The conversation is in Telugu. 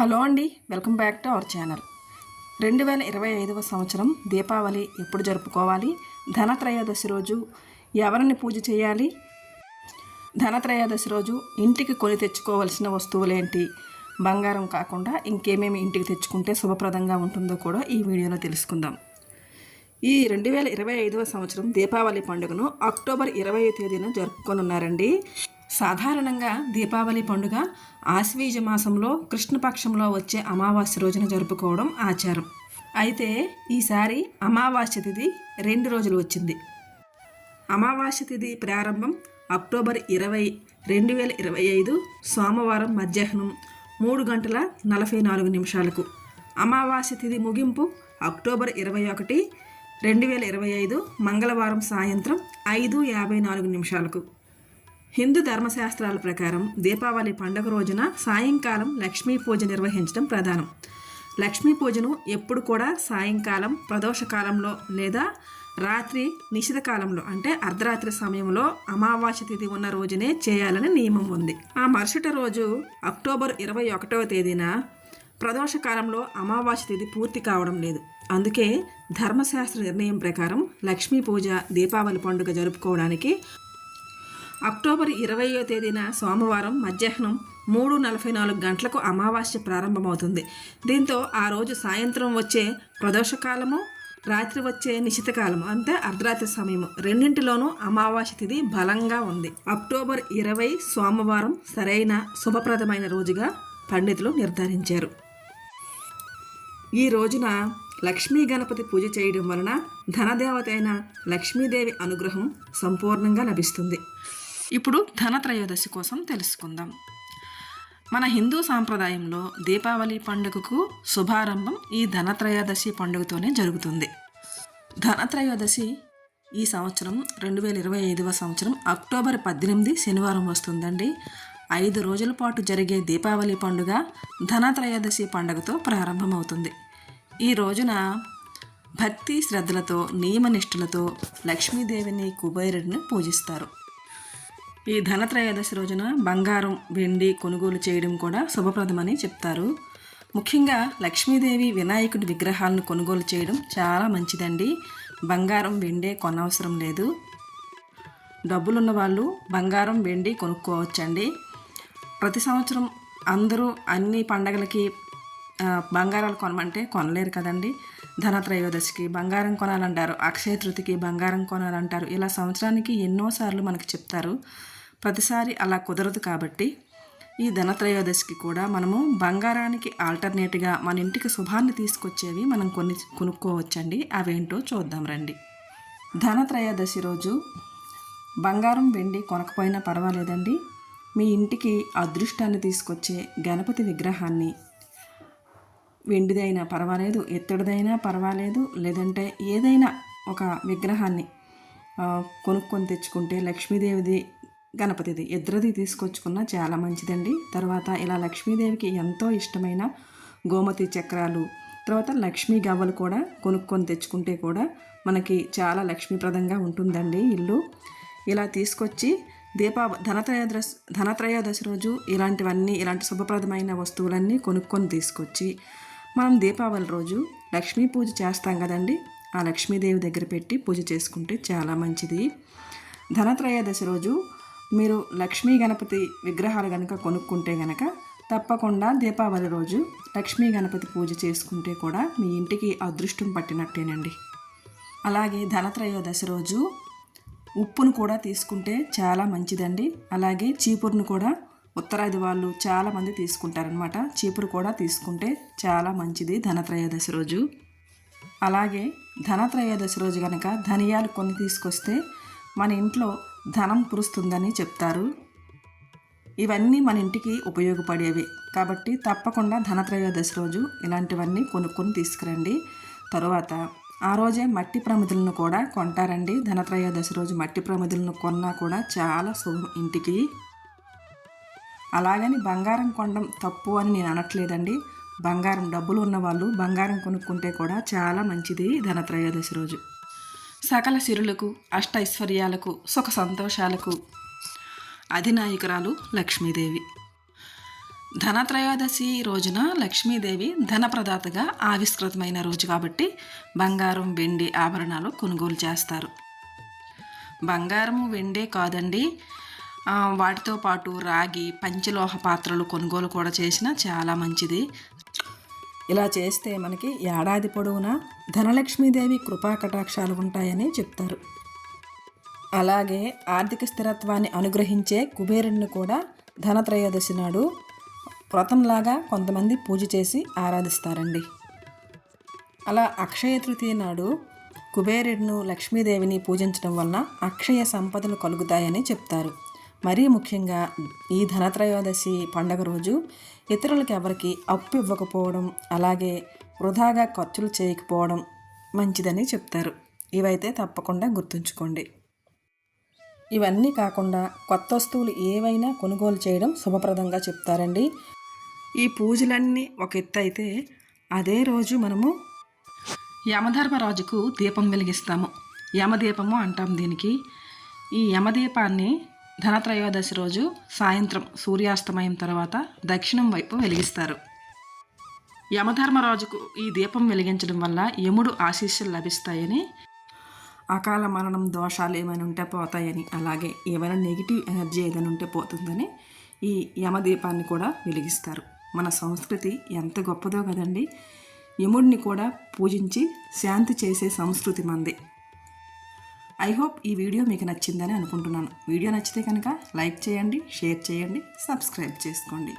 హలో అండి welcome back to our channel. రెండు వేల ఇరవై ఐదవ సంవత్సరం దీపావళి ఎప్పుడు జరుపుకోవాలి? ధనత్రయోదశి రోజు ఎవరిని పూజ చేయాలి? ధనత్రయోదశి రోజు ఇంటికి కొని తెచ్చుకోవలసిన వస్తువులేంటి? బంగారం కాకుండా ఇంకేమేమి ఇంటికి తెచ్చుకుంటే శుభప్రదంగా ఉంటుందో కూడా ఈ వీడియోలో తెలుసుకుందాం. ఈ రెండు వేల ఇరవై ఐదవ సంవత్సరం దీపావళి పండుగను అక్టోబర్ ఇరవై తేదీన జరుపుకొనున్నారండి. సాధారణంగా దీపావళి పండుగ ఆశ్వీజ మాసంలో కృష్ణపక్షంలో వచ్చే అమావాస్య రోజున జరుపుకోవడం ఆచారం. అయితే ఈసారి అమావాస్య తిథి రెండు రోజులు వచ్చింది. అమావాస్య తిథి ప్రారంభం అక్టోబర్ ఇరవై రెండు వేల ఇరవై ఐదు సోమవారం మధ్యాహ్నం మూడు గంటల నలభై నాలుగు నిమిషాలకు. అమావాస్య తిథి ముగింపు అక్టోబర్ ఇరవై ఒకటి రెండు వేల ఇరవై ఐదు మంగళవారం సాయంత్రం ఐదు యాభై నాలుగు నిమిషాలకు. హిందూ ధర్మశాస్త్రాల ప్రకారం దీపావళి పండుగ రోజున సాయంకాలం లక్ష్మీ పూజ నిర్వహించడం ప్రధానం. లక్ష్మీ పూజను ఎప్పుడు కూడా సాయంకాలం ప్రదోషకాలంలో లేదా రాత్రి నిషితకాలంలో అంటే అర్ధరాత్రి సమయంలో అమావాస్య తిథి ఉన్న రోజునే చేయాలని నియమం ఉంది. ఆ మరుసటి రోజు అక్టోబర్ ఇరవై ఒకటవ తేదీన ప్రదోషకాలంలో అమావాస్య తిథి పూర్తి కావడం లేదు. అందుకే ధర్మశాస్త్ర నిర్ణయం ప్రకారం లక్ష్మీ పూజ దీపావళి పండుగ జరుపుకోవడానికి అక్టోబర్ ఇరవయో తేదీన సోమవారం మధ్యాహ్నం మూడు నలభై నాలుగు గంటలకు అమావాస్య ప్రారంభమవుతుంది. దీంతో ఆ రోజు సాయంత్రం వచ్చే ప్రదోషకాలము రాత్రి వచ్చే నిశితకాలము అంటే అర్ధరాత్రి సమయము రెండింటిలోనూ అమావాస్య తిథి బలంగా ఉంది. అక్టోబర్ ఇరవై సోమవారం సరైన శుభప్రదమైన రోజుగా పండితులు నిర్ధారించారు. ఈ రోజున లక్ష్మీ గణపతి పూజ చేయడం వలన ధనదేవత అయిన లక్ష్మీదేవి అనుగ్రహం సంపూర్ణంగా లభిస్తుంది. ఇప్పుడు ధనత్రయోదశి కోసం తెలుసుకుందాం. మన హిందూ సాంప్రదాయంలో దీపావళి పండుగకు శుభారంభం ఈ ధనత్రయోదశి పండుగతోనే జరుగుతుంది. ధనత్రయోదశి ఈ సంవత్సరం రెండు వేల ఇరవై ఐదవ సంవత్సరం అక్టోబర్ పద్దెనిమిది శనివారం వస్తుందండి. ఐదు రోజుల పాటు జరిగే దీపావళి పండుగ ధనత్రయోదశి పండుగతో ప్రారంభమవుతుంది. ఈ రోజున భక్తి శ్రద్ధలతో నియమనిష్ఠులతో లక్ష్మీదేవిని కుబేరుడిని పూజిస్తారు. ఈ ధనత్రయోదశి రోజున బంగారం వెండి కొనుగోలు చేయడం కూడా శుభప్రదమని చెప్తారు. ముఖ్యంగా లక్ష్మీదేవి వినాయకుడి విగ్రహాలను కొనుగోలు చేయడం చాలా మంచిదండి. బంగారం వెండే కొనవసరం లేదు. డబ్బులున్న వాళ్ళు బంగారం వెండి కొనుక్కోవచ్చండి. ప్రతి సంవత్సరం అందరూ అన్ని పండగలకి బంగారాలు కొనమంటే కొనలేరు కదండి. ధనత్రయోదశికి బంగారం కొనాలంటారు అక్షయ తృతికి బంగారం కొనాలంటారు. ఇలా సంవత్సరానికి ఎన్నోసార్లు మనకు చెప్తారు. ప్రతిసారి అలా కుదరదు కాబట్టి ఈ ధనత్రయోదశికి కూడా మనము బంగారానికి ఆల్టర్నేట్గా మన ఇంటికి శుభాన్ని తీసుకొచ్చేవి మనం కొన్ని కొనుక్కోవచ్చండి. అవేంటో చూద్దాం రండి. ధనత్రయోదశి రోజు బంగారం వెండి కొనకపోయినా పర్వాలేదండి. మీ ఇంటికి అదృష్టాన్ని తీసుకొచ్చే గణపతి విగ్రహాన్ని వెండిదైనా పర్వాలేదు ఎత్తడిదైనా పర్వాలేదు లేదంటే ఏదైనా ఒక విగ్రహాన్ని కొనుక్కొని తెచ్చుకుంటే లక్ష్మీదేవిది గణపతిది. ఇద్దరిది తీసుకొచ్చుకున్నా చాలా మంచిదండి. తర్వాత ఇలా లక్ష్మీదేవికి ఎంతో ఇష్టమైన గోమతి చక్రాలు తర్వాత లక్ష్మీ గవ్వలు కూడా కొనుక్కొని తెచ్చుకుంటే కూడా మనకి చాలా లక్ష్మీప్రదంగా ఉంటుందండి ఇల్లు. ఇలా తీసుకొచ్చి దీపా ధనత్రయోదశ ధనత్రయోదశి రోజు ఇలాంటివన్నీ ఇలాంటి శుభప్రదమైన వస్తువులన్నీ కొనుక్కొని తీసుకొచ్చి మనం దీపావళి రోజు లక్ష్మీ పూజ చేస్తాం కదండి. ఆ లక్ష్మీదేవి దగ్గర పెట్టి పూజ చేసుకుంటే చాలా మంచిది. ధనత్రయోదశి రోజు మీరు లక్ష్మీ గణపతి విగ్రహాలు కనుక కొనుక్కుంటే గనక తప్పకుండా దీపావళి రోజు లక్ష్మీ గణపతి పూజ చేసుకుంటే కూడా మీ ఇంటికి అదృష్టం పట్టినట్టేనండి. అలాగే ధనత్రయోదశి రోజు ఉప్పును కూడా తీసుకుంటే చాలా మంచిదండి. అలాగే చీపురును కూడా ఉత్తరాది వాళ్ళు చాలామంది తీసుకుంటారనమాట చీపురు కూడా తీసుకుంటే చాలా మంచిది ధనత్రయోదశి రోజు. అలాగే ధనత్రయోదశి రోజు కనుక ధనియాలు కొన్ని తీసుకొస్తే మన ఇంట్లో ధనం కురుస్తుందని చెప్తారు. ఇవన్నీ మన ఇంటికి ఉపయోగపడేవి. కాబట్టి తప్పకుండా ధనత్రయోదశి రోజు ఇలాంటివన్నీ కొనుక్కొని తీసుకురండి. తరువాత ఆ రోజే మట్టి ప్రమిదలను కూడా కొంటారండి. ధనత్రయోదశి రోజు మట్టి ప్రమిదలను కొన్నా కూడా చాలా శుభం ఇంటికి. అలాగని బంగారం కొనడం తప్పు అని నేను అనట్లేదండి. బంగారం డబ్బులు ఉన్నవాళ్ళు బంగారం కొనుక్కుంటే కూడా చాలా మంచిది ధనత్రయోదశి రోజు. సకల సిరులకు అష్టైశ్వర్యాలకు సుఖ సంతోషాలకు అధినాయకురాలు లక్ష్మీదేవి. ధనత్రయోదశి రోజున లక్ష్మీదేవి ధనప్రదాతగా ఆవిష్కృతమైన రోజు కాబట్టి బంగారం వెండి ఆభరణాలు కొనుగోలు చేస్తారు. బంగారము వెండే కాదండి. వాటితో పాటు రాగి పంచలోహ పాత్రలు కొనుగోలు కూడా చేసిన చాలా మంచిది. ఇలా చేస్తే మనకి ఏడాది పొడవునా ధనలక్ష్మీదేవి కృపా కటాక్షాలు ఉంటాయని చెప్తారు. అలాగే ఆర్థిక స్థిరత్వాన్ని అనుగ్రహించే కుబేరుడిని కూడా ధనత్రయోదశి నాడు వ్రతంలాగా కొంతమంది పూజ చేసి ఆరాధిస్తారండి. అలా అక్షయ తృతీయ నాడు కుబేరుడును లక్ష్మీదేవిని పూజించడం వలన అక్షయ సంపదలు కలుగుతాయని చెప్తారు. మరీ ముఖ్యంగా ఈ ధనత్రయోదశి పండగ రోజు ఇతరులకు ఎవరికి అప్పు ఇవ్వకపోవడం అలాగే వృధాగా ఖర్చులు చేయకపోవడం మంచిదని చెప్తారు. ఇవైతే తప్పకుండా గుర్తుంచుకోండి. ఇవన్నీ కాకుండా కొత్త వస్తువులు ఏవైనా కొనుగోలు చేయడం శుభప్రదంగా చెప్తారండి. ఈ పూజలన్నీ ఒక ఎత్తు అయితే అదే రోజు మనము యమధర్మరాజుకు దీపం వెలిగిస్తాము. యమదీపము అంటాం దీనికి. ఈ యమదీపాన్ని ధనత్రయోదశి రోజు సాయంత్రం సూర్యాస్తమయం తర్వాత దక్షిణం వైపు వెలిగిస్తారు. యమధర్మరాజుకు ఈ దీపం వెలిగించడం వల్ల యముడు ఆశీస్సులు లభిస్తాయని అకాల మరణం దోషాలు ఏమైనా ఉంటే పోతాయని అలాగే ఏమైనా నెగిటివ్ ఎనర్జీ ఏదైనా ఉంటే పోతుందని ఈ యమదీపాన్ని కూడా వెలిగిస్తారు. మన సంస్కృతి ఎంత గొప్పదో కదండి. యముడిని కూడా పూజించి శాంతి చేసే సంస్కృతి మంది. ఐ హోప్ ఈ వీడియో మీకు నచ్చిందని అనుకుంటున్నాను. వీడియో నచ్చితే కనుక లైక్ చేయండి షేర్ చేయండి సబ్స్క్రైబ్ చేసుకోండి.